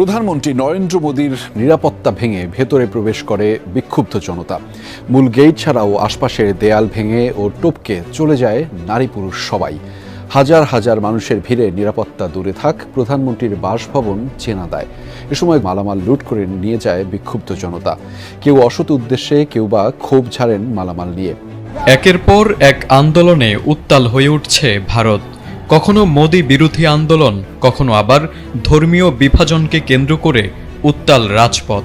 প্রধানমন্ত্রী নরেন্দ্র মোদীর নিরাপত্তা ভেঙে ভেতরে প্রবেশ করে বিক্ষুব্ধ জনতা। মূল গেট ছাড়াও আশপাশের দেয়াল ভেঙে ও টপকে চলে যায় নারী পুরুষ সবাই। হাজার হাজার মানুষের ভিড়ে নিরাপত্তা দূরে থাক, প্রধানমন্ত্রীর বাসভবন চেনা দেয়। এ সময় মালামাল লুট করে নিয়ে যায় বিক্ষুব্ধ জনতা। কেউ অসৎ উদ্দেশ্যে কেউ বা ক্ষোভ ঝাড়েন মালামাল নিয়ে। একের পর এক আন্দোলনে উত্তাল হয়ে উঠছে ভারত। কখনো মোদি বিরোধী আন্দোলন কখনো আবার ধর্মীয় বিভাজনকে কেন্দ্র করে উত্তাল রাজপথ।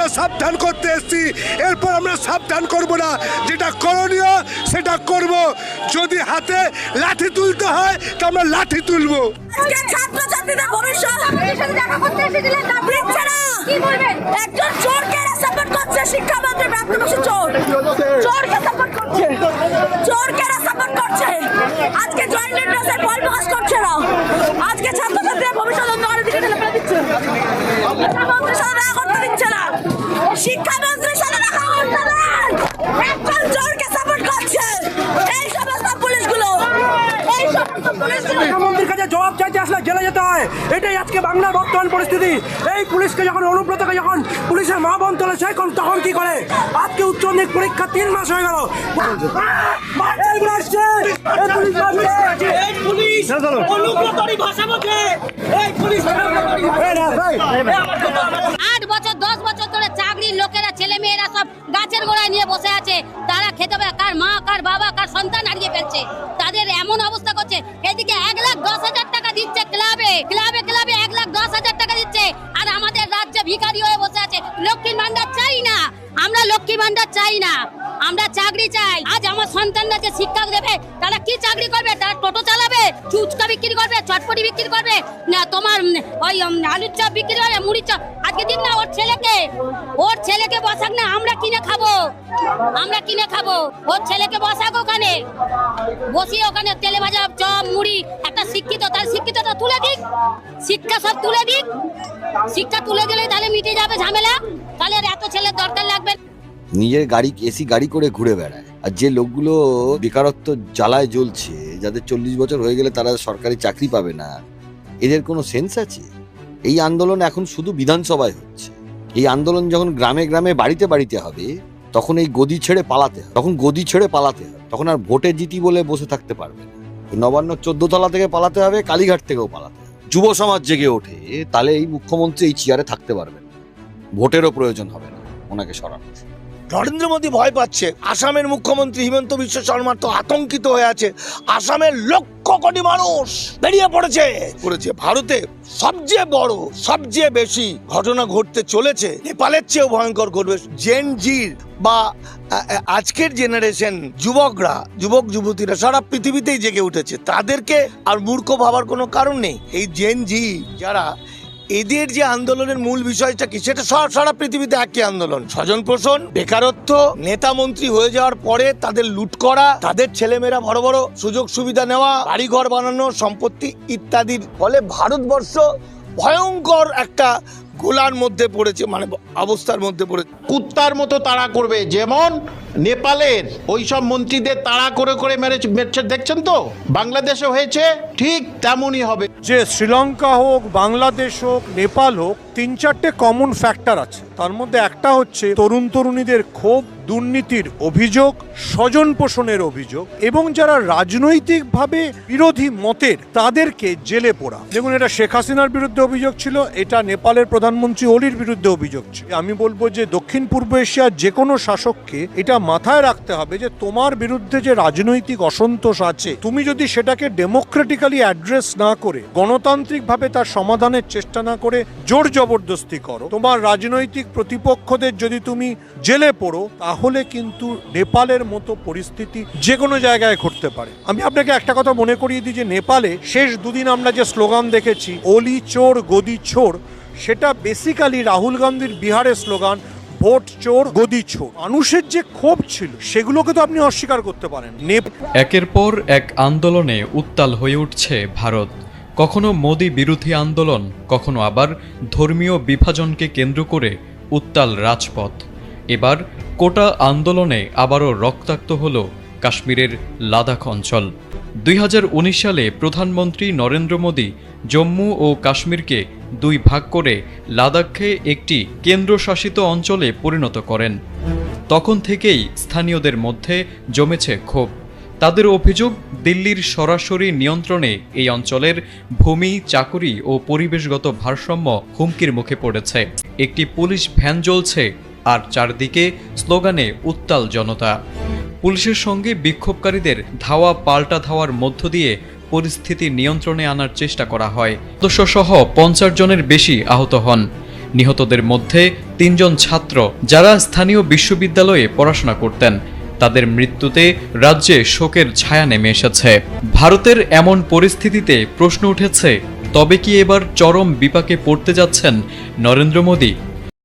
আমরা সাবধান করতে এসেছি। এরপর আমরা সাবধান করব না। যেটা করণীয় সেটা করব। যদি হাতে লাঠি তুলতে হয় তো আমরা লাঠি তুলবো। ছাত্রছাত্রীদের ভবিষ্যৎ দেখা করতে এসেছিলেন না দিচ্ছে না কি বলবেন? একজন চোরকে সাপোর্ট করছে শিক্ষামন্ত্রী চোর। চোরকে সাপোর্ট করছে। চোরকে সাপোর্ট করছে। আজকে জবাব চাইতে আসলে জেলে যেতে হয়। এটাই আজকে বাংলার বর্তমান পরিস্থিতি। এই পুলিশকে যখন অনুব্রতকে যখন পুলিশের মা বোন তোলেছে এখন তখন কি করে? আজকে উচ্চ মাধ্যমিক পরীক্ষা তিন মাস হয়ে গেল। আট বছর দশ বছর ধরে চাকরির লোকেরা ছেলে মেয়েরা সব গাছের গোড়ায় নিয়ে বসে আছে। তারা খেতে পারে কার মা কার বাবা কার সন্তান হারিয়ে ফেলছে। তাদের এমন অবস্থা করছে এদিকে এক লাখ দশ হাজার ক্লাবে ক্লাবে এক লাখ দশ হাজার টাকা দিচ্ছে। আর আমাদের রাজ্যে ভিখারি হয়ে বসে আছে। লক্ষ্মীর ভান্ডার চাই না। আমরা লক্ষ্মী ভান্ডার চাই না। আমরা চাকরি চাই। আজ আমার সন্তানরা যে শিক্ষা দেবে, তারা কি চাকরি করবে? তারা টোটো চালাবে, ফুচকা বিক্রি করবে, চটপটি বিক্রি করবে? না, তোমার ওই আলুর চপ বিক্রি করবে মুড়ি চপ? আজকে দিন না, ওর ছেলেকে। ওর ছেলেকে বসাক না, আমরা কিনে খাব। আমরা কিনে খাব। ওর ছেলেকে বসাক ওখানে। বসিয়ে ওখানে তেলে ভাজা চপ, মুড়ি, একটা শিক্ষিত, তার শিক্ষিতটা তুলে দিক। শিক্ষা সব তুলে দিক। শিক্ষা তুলে দিলেই তাহলে মিটে যাবে ঝামেলা। তাহলে এত ছেলের দরকার লাগবে। নিজের গাড়ি, এসি গাড়ি করে ঘুরে বেড়ায়। আর যে লোকগুলো বেকারত্ব জ্বালায় জ্বলছে, যাদের চল্লিশ বছর হয়ে গেলে তারা সরকারি চাকরি পাবে না, এদের কোনো সেন্স আছে? এই আন্দোলন এখন শুধু বিধানসভায় হচ্ছে। এই আন্দোলন যখন গ্রামে গ্রামে বাড়িতে বাড়িতে হবে, তখন এই গদি ছেড়ে পালাতে হবে। তখন গদি ছেড়ে পালাতে হবে। তখন আর ভোটে জিতি বলে বসে থাকতে পারবে নবান্ন চোদ্দ তলা থেকে পালাতে হবে, কালীঘাট থেকেও পালাতে হবে। যুব সমাজ জেগে ওঠে, তাহলে এই মুখ্যমন্ত্রী এই চেয়ারে থাকতে পারবেন না। ভোটেরও প্রয়োজন হবে না, ওনাকে সরানোর। নরেন্দ্র মোদী ভয় পাচ্ছে। আসামের মুখ্যমন্ত্রী হিমন্ত বিশ্ব শর্মা তো আতঙ্কিত হয়ে আছে। আসামের লক্ষ কোটি মানুষ বেরিয়ে পড়েছে। করেছে ভারতে সবচেয়ে বড়, সবচেয়ে বেশি ঘটনা ঘটতে চলেছে। নেপালের চেয়েও ভয়ঙ্কর ঘটবে জেন জির বা আজকের জেনারেশন যুবকরা, যুবক যুবতীরা সারা পৃথিবীতেই জেগে উঠেছে। তাদেরকে আর মূর্খ ভাবার কোনো কারণ নেই। এই জেন জি যারা এদের যে আন্দোলনের মূল বিষয়টা কি, সেটা সব সারা পৃথিবীতে একই আন্দোলন। স্বজন পোষণ, বেকারত্ব, নেতা মন্ত্রী হয়ে যাওয়ার পরে তাদের লুট করা, তাদের ছেলেমেয়েরা বড় বড় সুযোগ সুবিধা নেওয়া, বাড়িঘর বানানো, সম্পত্তি ইত্যাদির ফলে ভারতবর্ষ ভয়ঙ্কর একটা গোলার মধ্যে পড়েছে মানে অবস্থার মধ্যে পড়েছে। কুত্তার মতো তাড়া করবে, যেমন নেপালের ওই সব মন্ত্রীদের তাড়া করে করে মেরে মেরেছে দেখছেন তো? বাংলাদেশে হয়েছে, ঠিক তেমনই হবে। যে শ্রীলঙ্কা হোক, বাংলাদেশ হোক, নেপাল হোক, তিন চারটে কমন ফ্যাক্টর আছে। তার মধ্যে একটা হচ্ছে তরুণ তরুণীদের ক্ষোভ, দুর্নীতির অভিযোগ, স্বজন পোষণের অভিযোগ, এবং যারা রাজনৈতিকভাবে বিরোধী মতের, তাদেরকে জেলে পোড়া। দেখুন, এটা শেখ হাসিনার বিরুদ্ধে অভিযোগ ছিল, এটা নেপালের প্রধানমন্ত্রী ওলির বিরুদ্ধে অভিযোগ ছিল। আমি বলব যে দক্ষিণ পূর্ব এশিয়ার যে কোনো শাসককে এটা মাথায় রাখতে হবে যে তোমার বিরুদ্ধে যে রাজনৈতিক অসন্তোষ আছে, তুমি যদি সেটাকে ডেমোক্রেটিক্যালি অ্যাড্রেস না করে, গণতান্ত্রিকভাবে তার সমাধানের চেষ্টা না করে জোর জবরদস্তি করো, তোমার রাজনৈতিক প্রতিপক্ষদের যদি তুমি জেলে পড়ো, তাহলে কিন্তু নেপালের মতো পরিস্থিতি যে কোনো জায়গায় ঘটতে পারে। আমি আপনাকে একটা কথা মনে করিয়ে দিই যে নেপালে শেষ দুদিন আমরা যে স্লোগান দেখেছি, অলি চোর, গদি চোর, সেটা বেসিক্যালি রাহুল গান্ধীর বিহারের স্লোগান ভোট চোর, গদি চোর। মানুষের যে ক্ষোভ ছিল, সেগুলোকে তো আপনি অস্বীকার করতে পারেন। একের পর এক আন্দোলনে উত্তাল হয়ে উঠছে ভারত। কখনো মোদি বিরোধী আন্দোলন, কখনো আবার ধর্মীয় বিভাজনকে কেন্দ্র করে উত্তাল রাজপথ। এবার কোটা আন্দোলনে আবারও রক্তাক্ত হল কাশ্মীরের লাদাখ অঞ্চল। দুই হাজার উনিশ সালে প্রধানমন্ত্রী নরেন্দ্র মোদী জম্মু ও কাশ্মীরকে দুই ভাগ করে লাদাখকে একটি কেন্দ্রশাসিত অঞ্চলে পরিণত করেন। তখন থেকেই স্থানীয়দের মধ্যে জমেছে ক্ষোভ। তাদের অভিযোগ, দিল্লির সরাসরি নিয়ন্ত্রণে এই অঞ্চলের ভূমি, চাকুরি ও পরিবেশগত ভারসাম্য হুমকির মুখে পড়েছে। একটি পুলিশ ভ্যান জ্বলছে, আর চারদিকে স্লোগানে উত্তাল জনতা। পুলিশের সঙ্গে বিক্ষোভকারীদের ধাওয়া, পাল্টা ধাওয়ার মধ্য দিয়ে পরিস্থিতি নিয়ন্ত্রণে আনার চেষ্টা করা হয়। সদস্যসহ পঞ্চাশ জনের বেশি আহত হন। নিহতদের মধ্যে তিনজন ছাত্র যারা স্থানীয় বিশ্ববিদ্যালয়ে পড়াশোনা করতেন। তাদের মৃত্যুতে রাজ্যে শোকের ছায়া নেমে এসেছে। ভারতের এমন পরিস্থিতিতে প্রশ্ন উঠেছে, তবে কি এবার চরম বিপাকে পড়তে যাচ্ছেন নরেন্দ্র মোদী?